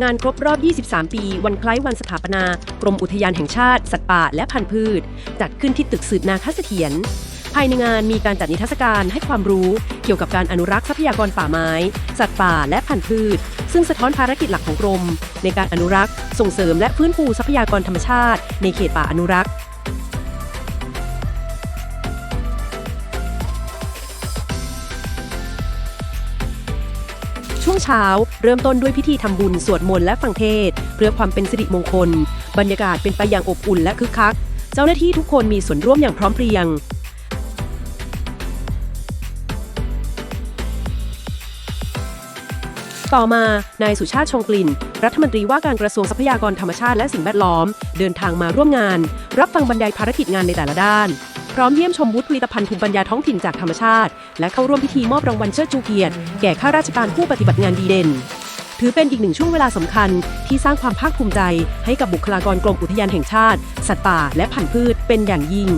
งานครบรอบ 23 ปี วันคล้ายวันสถาปนา กรมอุทยานแห่งชาติ สัตว์ป่า และพันธุ์พืช จัดขึ้นที่ตึกสืบนาคเสถียรภายในงานมีการจัดนิทรรศการให้ความรู้เกี่ยวกับการอนุรักษ์ทรัพยากรป่าไม้ สัตว์ป่าและพันธุ์พืช ซึ่งสะท้อนภารกิจหลักของกรม ในการอนุรักษ์ ส่งเสริมและฟื้นฟูทรัพยากรธรรมชาติ ในเขตป่าอนุรักษ์ ช่วงเช้า เริ่มต้นด้วยพิธีทำบุญสวดมนต์และฟังเทศ เพื่อความเป็นสิริมงคล บรรยากาศเป็นไปอย่างอบอุ่นและคึกคัก เจ้าหน้าที่ทุกคนมีส่วนร่วมอย่างพร้อมเพรียงต่อมา นายสุชาติชงกลิ่น รัฐมนตรีว่าการกระทรวงทรัพยากรธรรมชาติและสิ่งแวดล้อม เดินทางมาร่วมงาน รับฟังบรรยายภารกิจงานในแต่ละด้าน พร้อมเยี่ยมชมวุฒิผลิตภัณฑ์ภูมิปัญญาท้องถิ่นจากธรรมชาติ และเข้าร่วมพิธีมอบรางวัลเชิดชูเกียรติแก่ข้าราชการผู้ปฏิบัติงานดีเด่น ถือเป็นอีกหนึ่งช่วงเวลาสำคัญ ที่สร้างความภาคภูมิใจ ให้กับบุคลากรกรมอุทยานแห่งชาติ สัตว์ป่า และพันธุ์พืชเป็นอย่างยิ่ง